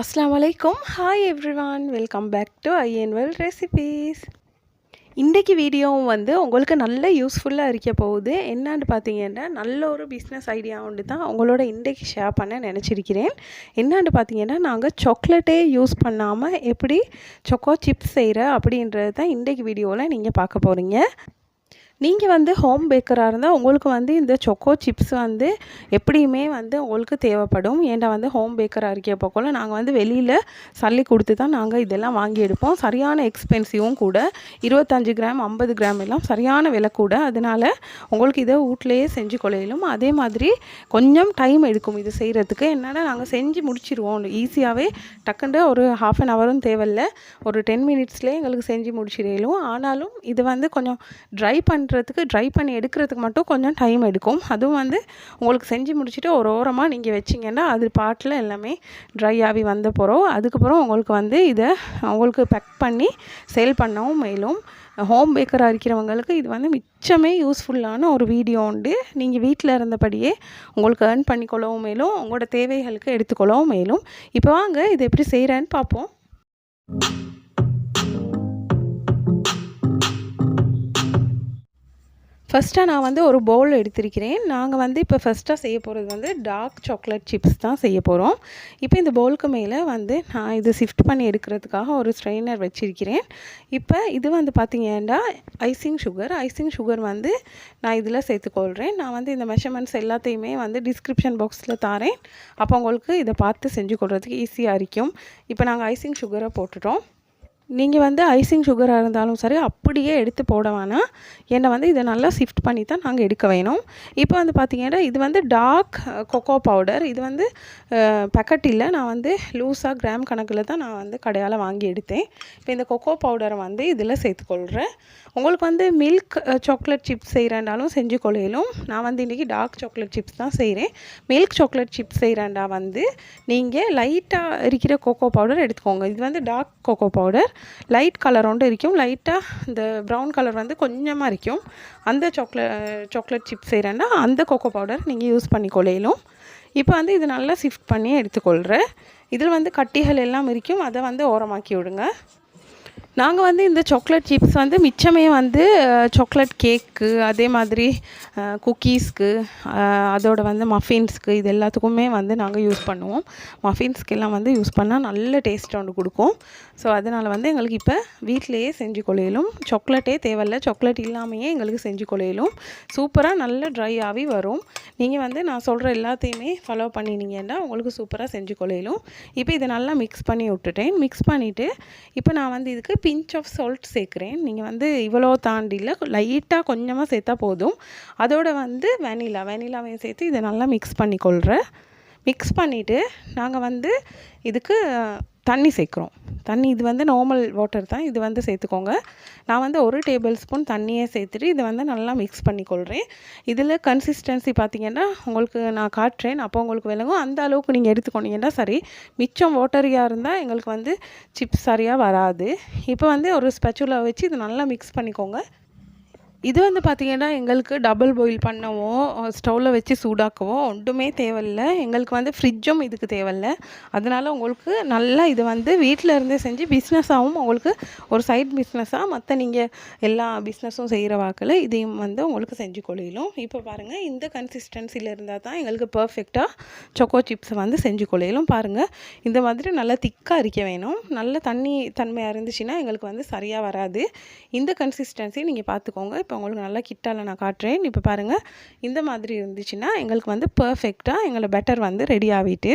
அஸ்லாம் வலைக்கும் hi everyone welcome back to Inwell recipes இன்றைக்கு வீடியோவும் வந்து உங்களுக்கு நல்ல யூஸ்ஃபுல்லாக இருக்க போகுது. என்னன்னு பார்த்தீங்கன்னா நல்ல ஒரு பிஸ்னஸ் ஐடியா ஒன்று தான் உங்களோட இன்றைக்கு ஷேர் பண்ண நினச்சிருக்கிறேன். என்னன்னு பார்த்தீங்கன்னா நாங்கள் சாக்லேட்டே யூஸ் பண்ணாமல் எப்படி சொக்கோ சிப்ஸ் செய்கிற அப்படின்றது தான் இன்றைக்கு வீடியோவில் நீங்கள் பார்க்க போகிறீங்க நீங்கள் வந்து ஹோம் பேக்கராக இருந்தால் உங்களுக்கு வந்து இந்த சொக்கோ சிப்ஸ் வந்து எப்படியுமே வந்து உங்களுக்கு தேவைப்படும். ஏன்டா வந்து ஹோம் பேக்கராக இருக்க கூட நாங்கள் வந்து வெளியில் சல்லி கொடுத்து தான் நாங்கள் இதெல்லாம் வாங்கி எடுப்போம். சரியான எக்ஸ்பென்சிவும் கூட. இருபத்தஞ்சு கிராம் ஐம்பது கிராம் எல்லாம் சரியான விலை கூட. அதனால் உங்களுக்கு இதை வீட்லேயே செஞ்சு கொள்ளையிலும். அதே மாதிரி கொஞ்சம் டைம் எடுக்கும் இது செய்கிறதுக்கு என்னென்னா நாங்கள் செஞ்சு முடிச்சிருவோம். ஈஸியாகவே டக்குண்டு ஒரு ஹாஃப் அன் ஹவரும் தேவையில்ல. ஒரு டென் மினிட்ஸ்லேயே எங்களுக்கு செஞ்சு முடிச்சிடலும். ஆனாலும் இது வந்து கொஞ்சம் ட்ரை பண்ணுறதுக்கு ட்ரை பண்ணி எடுக்கிறதுக்கு மட்டும் கொஞ்சம் டைம் எடுக்கும். அதுவும் வந்து உங்களுக்கு செஞ்சு முடிச்சுட்டு ஒரு ஓரமாக நீங்கள் வச்சிங்கன்னா அது பாட்டில் எல்லாமே ட்ரை ஆகி வந்த போகிறோம் அதுக்கப்புறம் உங்களுக்கு வந்து இதை உங்களுக்கு பேக் பண்ணி சேல் பண்ணவும் மேலும். ஹோம் பேக்கராக இருக்கிறவங்களுக்கு இது வந்து மிச்சமே யூஸ்ஃபுல்லான ஒரு வீடியோ உண்டு. நீங்கள் வீட்டில் இருந்தபடியே உங்களுக்கு ஏர்ன் பண்ணிக்கொள்ளவும் மேலும் உங்களோட தேவைகளுக்கு எடுத்துக்கொள்ளவும் மேலும். இப்போ வாங்க இது எப்படி செய்கிறேன்னு பார்ப்போம். ஃபஸ்ட்டாக நான் வந்து ஒரு பவுல் எடுத்திருக்கிறேன். நாங்கள் வந்து இப்போ ஃபஸ்ட்டாக செய்ய போகிறது வந்து டார்க் சாக்லேட் சிப்ஸ் தான் செய்ய போகிறோம் இப்போ இந்த பவுலுக்கு மேலே வந்து நான் இது ஷிஃப்ட் பண்ணி எடுக்கிறதுக்காக ஒரு ஸ்ட்ரெயினர் வச்சுருக்கிறேன். இப்போ இது வந்து பார்த்திங்கன்னா ஐசிங் சுகர் ஐசிங் சுகர் வந்து நான் இதில் சேர்த்துக்கொள்கிறேன் நான் வந்து இந்த மெஷர்மெண்ட்ஸ் எல்லாத்தையுமே வந்து டிஸ்கிரிப்ஷன் பாக்ஸில் தாரேன். அப்போ உங்களுக்கு இதை பார்த்து செஞ்சு கொள்கிறதுக்கு ஈஸியாக இருக்கும். இப்போ நாங்கள் ஐசிங் சுகரை போட்டுட்டோம். நீங்கள் வந்து ஐசிங் சுகராக இருந்தாலும் சரி அப்படியே எடுத்து போட வேணாம். என்னை வந்து இதை நல்லா ஷிஃப்ட் பண்ணி தான் நாங்கள் எடுக்க வேணும். இப்போ வந்து பார்த்திங்கன்னா இது வந்து டார்க் கொக்கோ பவுடர் இது வந்து பேக்கெட் இல்லை. நான் வந்து லூஸாக கிராம் கணக்கில் தான் நான் வந்து கடையால் வாங்கி எடுத்தேன். இப்போ இந்த கொக்கோ பவுடரை வந்து இதில் சேர்த்துக்கொள்கிறேன் உங்களுக்கு வந்து மில்க் சாக்லேட் சிப்ஸ் செய்கிறேன்டாலும் செஞ்சு கொள்ளையிலும் நான் வந்து இன்றைக்கி டார்க் சாக்லேட் சிப்ஸ் தான் செய்கிறேன் மில்க் சாக்லேட் சிப்ஸ் செய்கிறேன்டா வந்து நீங்கள் லைட்டாக இருக்கிற கொக்கோ பவுடர் எடுத்துக்கோங்க. இது வந்து dark cocoa powder light colour ஒன்று இருக்கும். லைட்டாக இந்த ப்ரௌன் கலர் வந்து கொஞ்சமாக இருக்கும். அந்த சாக்லே சாக்லேட் சிப்ஸ் செய்கிறேன்னா அந்த கொக்கோ பவுடர் நீங்கள் யூஸ் பண்ணி இப்போ வந்து இது நல்லா ஷிஃப்ட் பண்ணி எடுத்துக்கொள்கிறேன் இதில் வந்து கட்டிகள் எல்லாம் இருக்கும். அதை வந்து ஓரமாக்கி விடுங்க. நாங்கள் வந்து இந்த சாக்லேட் சிப்ஸ் வந்து மிச்சமே வந்து சாக்லேட் கேக்கு அதே மாதிரி குக்கீஸ்க்கு அதோட வந்து மஃபின்ஸ்க்கு இது எல்லாத்துக்குமே வந்து நாங்கள் யூஸ் பண்ணுவோம். மஃபின்ஸ்க்கெல்லாம் வந்து யூஸ் பண்ணால் நல்ல டேஸ்ட் ஒன்று கொடுக்கும். ஸோ அதனால் வந்து எங்களுக்கு இப்போ வீட்டிலையே செஞ்சு கொள்ளையிலும் சாக்லேட்டே தேவையில்ல சாக்லேட் இல்லாமையே எங்களுக்கு செஞ்சு கொள்ளையிலும் சூப்பராக நல்ல ட்ரை ஆகி வரும். நீங்கள் வந்து நான் சொல்கிற எல்லாத்தையுமே ஃபாலோ பண்ணினீங்கன்னா உங்களுக்கு சூப்பராக செஞ்சு கொள்ளையிலும் இப்போ இதை நல்லா மிக்ஸ் பண்ணி விட்டுட்டேன். மிக்ஸ் பண்ணிவிட்டு இப்போ நான் வந்து இதுக்கு பிஞ்ச் ஆஃப் சால்ட் சேர்க்குறேன். நீங்கள் வந்து இவ்வளோ தாண்டியில் லைட்டாக கொஞ்சமாக சேர்த்தா போதும். அதோட வந்து வெனிலா வெனிலாவையும் சேர்த்து இதை நல்லா மிக்ஸ் பண்ணிக்கொள்கிறேன் மிக்ஸ் பண்ணிவிட்டு நாங்கள் வந்து இதுக்கு தண்ணி சேர்க்குறோம். தண்ணி இது வந்து நார்மல் வாட்டர் தான். இது வந்து சேர்த்துக்கோங்க. நான் வந்து ஒரு டேபிள் ஸ்பூன் தண்ணியை சேர்த்துட்டு இதை வந்து நல்லா மிக்ஸ் பண்ணிக்கொள்கிறேன் இதில் கன்சிஸ்டன்சி பார்த்திங்கன்னா உங்களுக்கு நான் காட்டுறேன். அப்போ உங்களுக்கு விளங்கும். அந்த அளவுக்கு நீங்கள் எடுத்துக்கொண்டீங்கன்னா சரி. மிச்சம் வாட்டரியாக இருந்தால் எங்களுக்கு வந்து சிப்ஸ் சரியாக வராது. இப்போ வந்து ஒரு ஸ்பெச்சுலா வச்சு இது நல்லா மிக்ஸ் பண்ணிக்கோங்க. இது வந்து பார்த்திங்கன்னா எங்களுக்கு டபுள் பாயில் பண்ணவும் ஸ்டவ்வில் வச்சு சூடாக்கவும் ஒன்றுமே தேவையில்ல. எங்களுக்கு வந்து ஃப்ரிட்ஜும் இதுக்கு தேவையில்ல. அதனால் உங்களுக்கு நல்லா இது வந்து வீட்டில் இருந்தே செஞ்சு பிஸ்னஸாகவும் உங்களுக்கு ஒரு சைட் பிஸ்னஸாக மற்ற நீங்கள் எல்லா பிஸ்னஸும் செய்கிற வாக்கில் இதையும் வந்து உங்களுக்கு செஞ்சு கொள்ளையிலும். இப்போ பாருங்கள் இந்த கன்சிஸ்டன்சியில் இருந்தால் தான் எங்களுக்கு பர்ஃபெக்டாக சொக்கோ சிப்ஸை வந்து செஞ்சு கொள்ளையிலும். பாருங்கள் இந்த மாதிரி நல்லா திக்காக இருக்க வேணும். நல்ல தண்ணி தன்மையாக இருந்துச்சுன்னா எங்களுக்கு வந்து சரியாக வராது. இந்த கன்சிஸ்டன்சி நீங்கள் பார்த்துக்கோங்க இப்போ உங்களுக்கு நல்லா கிட்டால் நான் காட்டுறேன். இப்போ பாருங்கள் இந்த மாதிரி இருந்துச்சுன்னா எங்களுக்கு வந்து பர்ஃபெக்டாக எங்களை பெட்டர் வந்து ரெடி ஆகிட்டு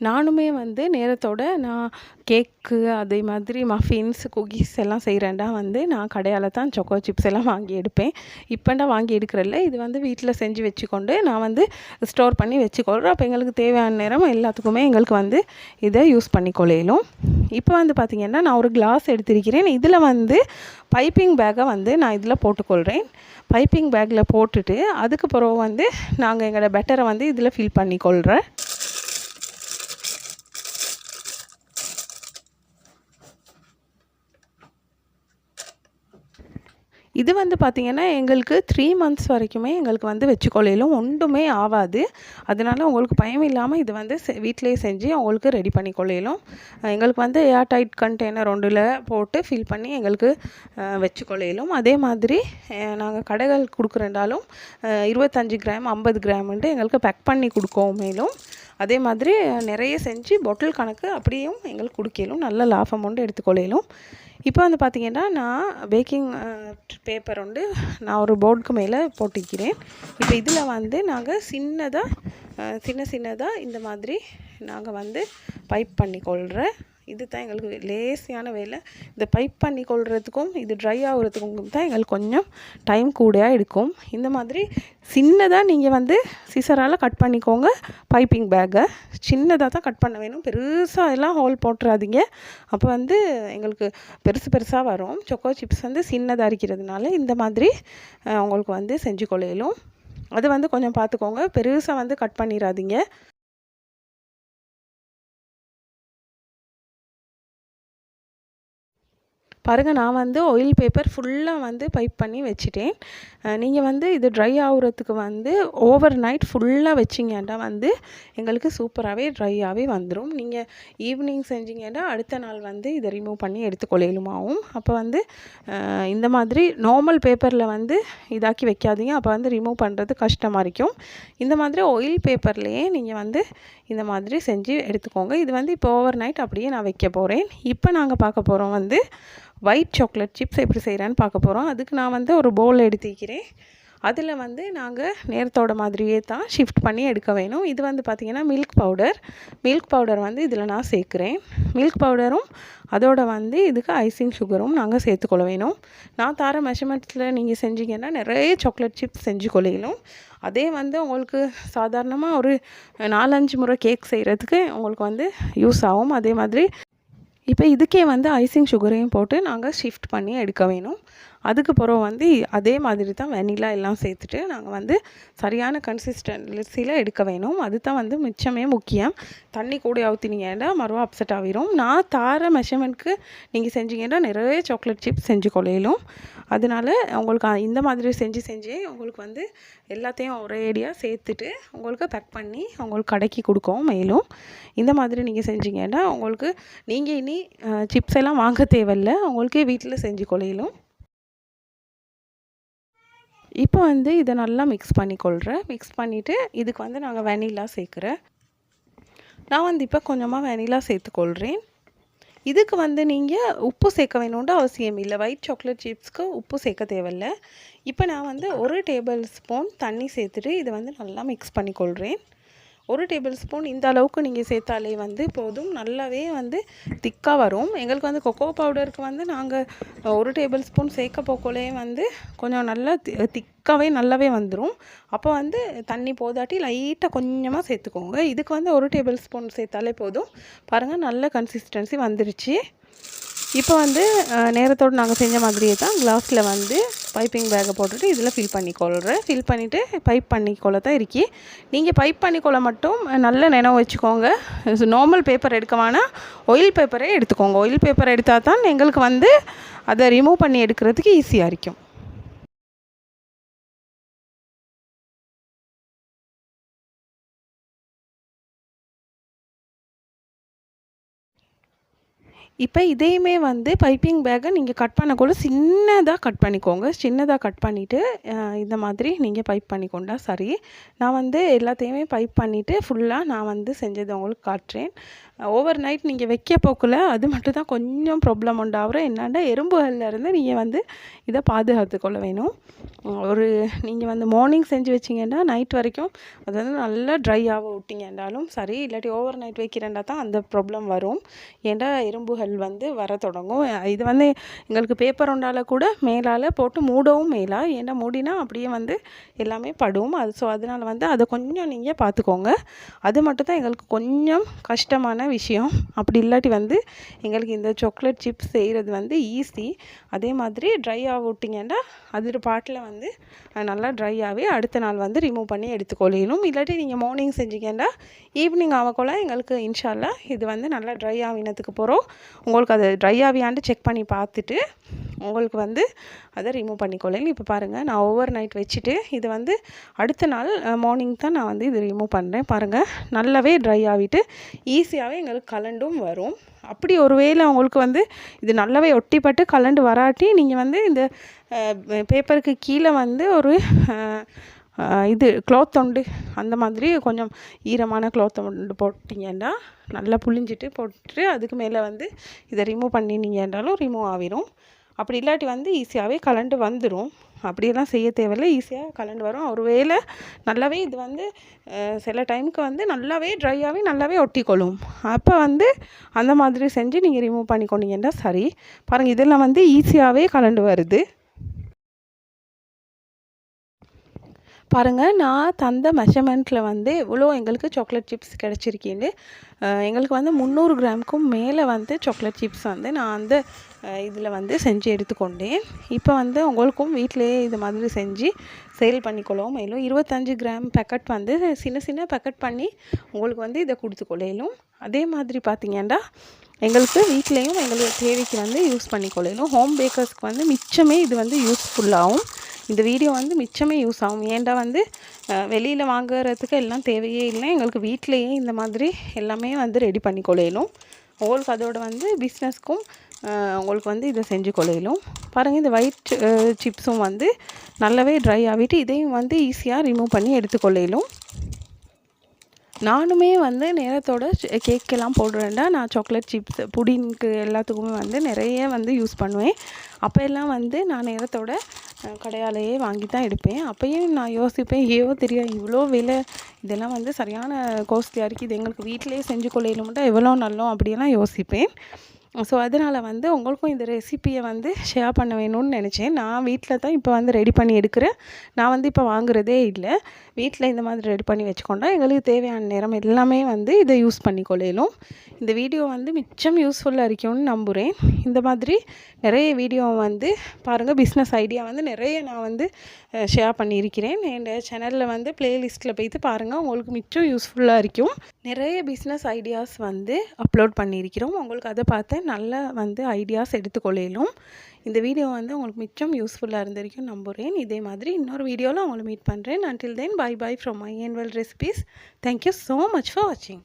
நானுமே வந்து நேரத்தோட நான் கேக்கு அதே மாதிரி மஃபின்ஸ் குக்கீஸ் எல்லாம் செய்கிறேன்டா வந்து நான் கடையால் தான் சொக்கோ சிப்ஸ் எல்லாம் வாங்கி எடுப்பேன். இப்போண்டா வாங்கி எடுக்கிறதில்ல. இது வந்து வீட்டில் செஞ்சு வச்சுக்கொண்டு நான் வந்து ஸ்டோர் பண்ணி வச்சுக்கொள்கிறேன் அப்போ எங்களுக்கு தேவையான நேரம் எல்லாத்துக்குமே எங்களுக்கு வந்து இதை யூஸ் பண்ணிக்கொள்ளையிலும் இப்போ வந்து பார்த்திங்கன்னா நான் ஒரு கிளாஸ் எடுத்திருக்கிறேன். இதில் வந்து பைப்பிங் பேக்கை வந்து நான் இதில் போட்டுக்கொள்கிறேன் பைப்பிங் பேக்கில் போட்டுட்டு அதுக்கு பிறகு வந்து நாங்கள் எங்களோட பெட்டரை வந்து இதில் ஃபில் பண்ணிக்கொள்கிறேன் இது வந்து பார்த்திங்கன்னா எங்களுக்கு த்ரீ மந்த்ஸ் வரைக்குமே எங்களுக்கு வந்து வச்சுக்கொள்ளையிலும் ஒன்றுமே ஆகாது அதனால உங்களுக்கு பயம் இல்லாமல் இது வந்து செ வீட்டிலேயே செஞ்சு உங்களுக்கு ரெடி பண்ணி கொள்ளையிலும் எங்களுக்கு வந்து ஏர் டைட் கண்டெய்னர் ஒன்றில் போட்டு ஃபில் பண்ணி எங்களுக்கு வச்சுக்கொள்ளையிலும். அதே மாதிரி நாங்கள் கடைகள் கொடுக்குறேன்டாலும் இருபத்தஞ்சி கிராம் ஐம்பது கிராம்ன்ட்டு எங்களுக்கு பேக் பண்ணி கொடுக்கவும் மேலும் அதே மாதிரி நிறைய செஞ்சு பொட்டில் கணக்கு அப்படியும் எங்களுக்கு கொடுக்கலும் நல்ல லாபம் உண்டு எடுத்துக்கொள்ளையிலும். இப்போ வந்து பார்த்திங்கன்னா நான் பேக்கிங் பேப்பர் வந்து நான் ஒரு போர்டுக்கு மேலே போட்டிக்கிறேன் இப்போ இதில் வந்து நாங்கள் சின்னதாக சின்ன சின்னதாக இந்த மாதிரி நாங்கள் வந்து பைப் பண்ணிக்கொள்கிற இது தான் எங்களுக்கு லேசியான வேலை. இந்த பைப் பண்ணி கொள்றதுக்கும் இது ட்ரை ஆகுறதுக்கும் தான் எங்களுக்கு கொஞ்சம் டைம் கூடயாக எடுக்கும் இந்த மாதிரி சின்னதாக நீங்கள் வந்து சிசரால் கட் பண்ணிக்கோங்க பைப்பிங் பேக்கை சின்னதாக தான் கட் பண்ண வேணும். பெருசாக எல்லாம் ஹோல் போட்டுறாதீங்க. அப்போ வந்து எங்களுக்கு பெருசு பெருசாக வரும். சொக்கோ சிப்ஸ் வந்து சின்னதாக இருக்கிறதுனால இந்த மாதிரி உங்களுக்கு வந்து செஞ்சு கொள்ளையிலும். அது வந்து கொஞ்சம் பார்த்துக்கோங்க பெருசாக வந்து கட் பண்ணிடாதீங்க பாருங்கள் நான் வந்து ஆயில் பேப்பர் ஃபுல்லாக வந்து பைப் பண்ணி வச்சுட்டேன். நீங்கள் வந்து இது ட்ரை ஆகுறதுக்கு வந்து ஓவர் நைட் ஃபுல்லாக வச்சிங்கன்னா வந்து எங்களுக்கு சூப்பராகவே ட்ரையாகவே வந்துடும் நீங்கள் ஈவினிங் செஞ்சிங்கன்னா அடுத்த நாள் வந்து இதை ரிமூவ் பண்ணி எடுத்துக்கொள்ளையிலுமாவும் அப்போ வந்து இந்த மாதிரி நார்மல் பேப்பரில் வந்து இதாக்கி வைக்காதீங்க. அப்போ வந்து ரிமூவ் பண்ணுறது கஷ்டமாக இருக்கும். இந்த மாதிரி ஆயில் பேப்பர்லேயே நீங்கள் வந்து இந்த மாதிரி செஞ்சு எடுத்துக்கோங்க. இது வந்து இப்போ ஓவர் நைட் அப்படியே நான் வைக்க போகிறேன் இப்போ நாங்கள் பார்க்க போகிறோம் வந்து ஒயிட் சாக்லேட் சிப்ஸ் எப்படி செய்கிறேன்னு பார்க்க போகிறோம் அதுக்கு நான் வந்து ஒரு பவுல் எடுத்துக்கிறேன் அதில் வந்து நாங்கள் நேரத்தோட மாதிரியே தான் ஷிஃப்ட் பண்ணி எடுக்க வேணும். இது வந்து பார்த்திங்கன்னா மில்க் பவுடர் மில்க் பவுடர் வந்து இதில் நான் சேர்க்குறேன். மில்க் பவுடரும் அதோட வந்து இதுக்கு ஐசிங் சுகரும் நாங்கள் சேர்த்துக்கொள்ள வேணும். நான் தர மெஷர்மெண்ட்ஸில் நீங்கள் செஞ்சீங்கன்னா நிறைய சாக்லேட் சிப்ஸ் செஞ்சு கொள்ளையிலும். அதே வந்து உங்களுக்கு சாதாரணமாக ஒரு நாலஞ்சு முறை கேக் செய்கிறதுக்கு உங்களுக்கு வந்து யூஸ் ஆகும். அதே மாதிரி இப்போ இதுக்கே வந்து ஐசிங் சுகரையும் போட்டு நாங்கள் ஷிஃப்ட் பண்ணி எடுக்க வேணும். அதுக்கு பிறகு வந்து அதே மாதிரி தான் வெனிலா எல்லாம் சேர்த்துட்டு நாங்கள் வந்து சரியான கன்சிஸ்டன்சியில் எடுக்க வேணும். அது தான் வந்து மிச்சமே முக்கியம். தண்ணி கூட ஊற்றினீங்கன்னா மறுவா அப்செட் ஆகிரும் நான் தார மெஷர்மெண்ட்க்கு நீங்கள் செஞ்சீங்கன்னா நிறைய சாக்லேட் சிப்ஸ் செஞ்சு கொள்ளையிலும். அதனால உங்களுக்கு இந்த மாதிரி செஞ்சு செஞ்சு உங்களுக்கு வந்து எல்லாத்தையும் ஒரேடியாக சேர்த்துட்டு உங்களுக்கு பேக் பண்ணி உங்களுக்கு கடைக்கு கொடுக்கவும் மேலும். இந்த மாதிரி நீங்கள் செஞ்சீங்கன்னா உங்களுக்கு நீங்கள் இனி சிப்ஸ் எல்லாம் வாங்க தேவையில்லை. உங்களுக்கே வீட்டில் செஞ்சு கொள்ளையிலும். இப்போ வந்து இதை நல்லா மிக்ஸ் பண்ணிக்கொள்கிறேன் மிக்ஸ் பண்ணிவிட்டு இதுக்கு வந்து நாங்கள் வெனிலா சேர்க்குறேன். நான் வந்து இப்போ கொஞ்சமாக வெனிலா சேர்த்துக்கொள்கிறேன் இதுக்கு வந்து நீங்கள் உப்பு சேர்க்க வேணும்னு அவசியம் இல்லை. ஒயிட் சாக்லேட் சிப்ஸ்க்கு உப்பு சேர்க்க தேவையில்லை. இப்போ நான் வந்து ஒரு டேபிள் ஸ்பூன் தண்ணி சேர்த்துட்டு இதை வந்து நல்லா மிக்ஸ் பண்ணிக்கொள்கிறேன் ஒரு டேபிள் ஸ்பூன் இந்த அளவுக்கு நீங்கள் சேர்த்தாலே வந்து போதும். நல்லாவே வந்து திக்காக வரும். எங்களுக்கு வந்து கொக்கோ பவுடருக்கு வந்து நாங்கள் ஒரு டேபிள் ஸ்பூன் சேர்க்க போக்கோலே வந்து கொஞ்சம் நல்லா திக்காகவே நல்லாவே வந்துடும் அப்போ வந்து தண்ணி போதாட்டி லைட்டாக கொஞ்சமாக சேர்த்துக்கோங்க. இதுக்கு வந்து ஒரு டேபிள் ஸ்பூன் சேர்த்தாலே போதும். பாருங்கள் நல்ல கன்சிஸ்டன்சி வந்துருச்சு. இப்போ வந்து நேரத்தோடு நாங்கள் செஞ்ச மாதிரியே தான் கிளாஸில் வந்து பைப்பிங் பேக்கை போட்டுட்டு இதில் ஃபில் பண்ணிக்கொள்கிறேன் ஃபில் பண்ணிவிட்டு பைப் பண்ணிக்கொள்ள தான் இருக்கி. நீங்கள் பைப் பண்ணிக்கொள்ள மட்டும் நல்ல நினைவு வச்சுக்கோங்க. நார்மல் பேப்பர் எடுக்க வேணால் ஒயில் பேப்பரே எடுத்துக்கோங்க. ஒயில் பேப்பர் எடுத்தால் தான் எங்களுக்கு வந்து அதை ரிமூவ் பண்ணி எடுக்கிறதுக்கு ஈஸியாக இருக்கும். இப்போ இதையுமே வந்து பைப்பிங் பேக்கை நீங்கள் கட் பண்ணக்குள்ள சின்னதாக கட் பண்ணிக்கோங்க. சின்னதாக கட் பண்ணிவிட்டு இந்த மாதிரி நீங்கள் பைப் பண்ணிக்கொண்டா சரி. நான் வந்து எல்லாத்தையுமே பைப் பண்ணிவிட்டு ஃபுல்லாக நான் வந்து செஞ்சதை உங்களுக்கு காட்டுறேன். ஓவர் நைட் நீங்கள் வைக்க போக்கில் அது மட்டும் தான் கொஞ்சம் ப்ராப்ளம் உண்டாகிற என்னென்னா எறும்புகள்லேருந்து நீங்கள் வந்து இதை பாதுகாத்து கொள்ள வேணும். ஒரு நீங்கள் வந்து மார்னிங் செஞ்சு வச்சிங்கன்னா நைட் வரைக்கும் அது வந்து நல்லா ட்ரை ஆக விட்டிங்கன்றாலும் சரி இல்லாட்டி ஓவர் நைட் வைக்கிறேன்டா தான் அந்த ப்ராப்ளம் வரும். ஏன்டா எறும்புகள் வந்து வர தொடங்கும். இது வந்து எங்களுக்கு பேப்பர் உண்டால் கூட மேலால் போட்டு மூடவும் மேலா. ஏன்னா மூடினா அப்படியே வந்து எல்லாமே படும். அது ஸோ அதனால் வந்து அதை கொஞ்சம் நீங்கள் பார்த்துக்கோங்க அது மட்டும் தான் எங்களுக்கு கொஞ்சம் கஷ்டமான விஷயம். அப்படி இல்லாட்டி வந்து எங்களுக்கு இந்த சாக்லேட் சிப்ஸ் செய்கிறது வந்து ஈஸி அதே மாதிரி ட்ரை ஆக விட்டிங்கன்னா அது பாட்டில் வந்து நல்லா ட்ரை ஆகி அடுத்த நாள் வந்து ரிமூவ் பண்ணி எடுத்துக்கொள்ளணும். இல்லாட்டி நீங்கள் மார்னிங் செஞ்சீங்கன்னா ஈவினிங் ஆகக்குள்ள எங்களுக்கு இன்ஷால்லா இது வந்து நல்லா ட்ரை ஆகினதுக்கு போகிறோம் உங்களுக்கு அது ட்ரை ஆகியாண்டு செக் பண்ணி பார்த்துட்டு உங்களுக்கு வந்து அதை ரிமூவ் பண்ணிக்கொள்ளேன் இப்போ பாருங்கள் நான் ஓவர் நைட் வச்சுட்டு இது வந்து அடுத்த நாள் மார்னிங் தான் நான் வந்து இது ரிமூவ் பண்ணுறேன் பாருங்கள் நல்லாவே ட்ரை ஆகிட்டு ஈஸியாகவே எங்களுக்கு கலண்டும் வரும். அப்படி ஒரு வேளை உங்களுக்கு வந்து இது நல்லாவே ஒட்டிப்பட்டு கலண்டு வராட்டி நீங்கள் வந்து இந்த பேப்பருக்கு கீழே வந்து ஒரு இது க்ளாத் தொண்டு அந்த மாதிரி கொஞ்சம் ஈரமான க்ளாத் தொண்டு போட்டிங்கன்னா நல்லா புழிஞ்சிட்டு போட்டுட்டு அதுக்கு மேலே வந்து இதை ரிமூவ் பண்ணினீங்கன்றாலும் ரிமூவ் ஆகிரும் அப்படி இல்லாட்டி வந்து ஈஸியாகவே கலண்டு வந்துடும் அப்படியெல்லாம் செய்ய தேவையில்லை. ஈஸியாக கலண்டு வரும். ஒரு வேளை நல்லாவே இது வந்து சில டைமுக்கு வந்து நல்லாவே ட்ரையாகவே நல்லாவே ஒட்டிக்கொள்ளும். அப்போ வந்து அந்த மாதிரி செஞ்சு நீங்கள் ரிமூவ் பண்ணிக்கொண்டீங்கன்னா சரி. பாருங்கள் இதெல்லாம் வந்து ஈஸியாகவே கலண்டு வருது. பாருங்கள் நான் தந்த மெஷர்மெண்ட்டில் வந்து எவ்வளோ எங்களுக்கு சாக்லேட் சிப்ஸ் கிடச்சிருக்கேன்னு. எங்களுக்கு வந்து முந்நூறு கிராமுக்கும் மேலே வந்து சாக்லேட் சிப்ஸ் வந்து நான் வந்து இதில் வந்து செஞ்சு எடுத்துக்கொண்டேன். இப்போ வந்து உங்களுக்கும் வீட்டிலேயே இது மாதிரி செஞ்சு சேல் பண்ணிக்கொள்ளவும் மேலும். இருபத்தஞ்சி கிராம் பேக்கெட் வந்து சின்ன சின்ன பேக்கெட் பண்ணி உங்களுக்கு வந்து இதை கொடுத்துக்கொள்ளையிலும் அதே மாதிரி பார்த்திங்கன்னா எங்களுக்கு வீட்லேயும் எங்களுக்கு தேவைக்கு வந்து யூஸ் பண்ணிக்கொள்ளணும் ஹோம் பேக்கர்ஸ்க்கு வந்து மிச்சமே இது வந்து யூஸ்ஃபுல்லாகும் இந்த வீடியோ வந்து மிச்சமே யூஸ் ஆகும். ஏன்டா வந்து வெளியில் வாங்குறதுக்கு எல்லாம் தேவையே இல்லை. எங்களுக்கு வீட்டிலையே இந்த மாதிரி எல்லாமே வந்து ரெடி பண்ணி கொள்ளையிலும். உங்களுக்கு அதோட வந்து பிஸ்னஸ்க்கும் உங்களுக்கு வந்து இதை செஞ்சு கொள்ளையிலும். பாருங்கள் இந்த ஒயிட் சிப்ஸும் வந்து நல்லாவே ட்ரை ஆகிட்டு இதையும் வந்து ஈஸியாக ரிமூவ் பண்ணி எடுத்துக்கொள்ளையிலும் நானுமே வந்து நேரத்தோட கேக்கெல்லாம் போடுறேன்டா. நான் சாக்லேட் சிப்ஸ் புடின்க்கு எல்லாத்துக்குமே வந்து நிறைய வந்து யூஸ் பண்ணுவேன். அப்போ எல்லாம் வந்து நான் நேரத்தோட கடையாலேயே வாங்கி தான் எடுப்பேன். அப்போயும் நான் யோசிப்பேன் ஐயோ தெரியாது இவ்வளோ விலை. இதெல்லாம் வந்து சரியான காஸ்ட்லியாக இருக்குது இது எங்களுக்கு வீட்டிலேயே செஞ்சு கொள்ளையிலும் மட்டும் எவ்வளோ நல்லோம் அப்படியெல்லாம் யோசிப்பேன். ஸோ அதனால் வந்து உங்களுக்கும் இந்த ரெசிப்பியை வந்து ஷேர் பண்ண வேணும்னு நினச்சேன். நான் வீட்டில் தான் இப்போ வந்து ரெடி பண்ணி எடுக்கிறேன். நான் வந்து இப்போ வாங்குறதே இல்லை. வீட்டில் இந்த மாதிரி ரெடி பண்ணி வச்சுக்கொண்டா எங்களுக்கு தேவையான நேரம் எல்லாமே வந்து இதை யூஸ் பண்ணி கொள்ளையிலும் இந்த வீடியோ வந்து மிச்சம் யூஸ்ஃபுல்லாக இருக்கும்னு நம்புகிறேன் இந்த மாதிரி நிறைய வீடியோ வந்து பாருங்கள் பிஸ்னஸ் ஐடியா வந்து நிறைய நான் வந்து ஷேர் பண்ணியிருக்கிறேன். என் சேனலில் வந்து ப்ளேலிஸ்ட்டில் போய்த்து பாருங்கள் உங்களுக்கு மிச்சம் யூஸ்ஃபுல்லாக இருக்கும் நிறைய பிஸ்னஸ் ஐடியாஸ் வந்து அப்லோட் பண்ணியிருக்கிறோம். உங்களுக்கு அதை பார்த்து நல்ல வந்து ஐடியாஸ் எடுத்துக்கொள்ளையிலும் இந்த வீடியோ வந்து உங்களுக்கு மிச்சம் யூஸ்ஃபுல்லாக இருந்திருக்கும் நம்புகிறேன் இதே மாதிரி இன்னொரு வீடியோவில் உங்களை மீட் பண்ணுறேன் until then bye bye from my well recipes thank you so much for வாட்சிங்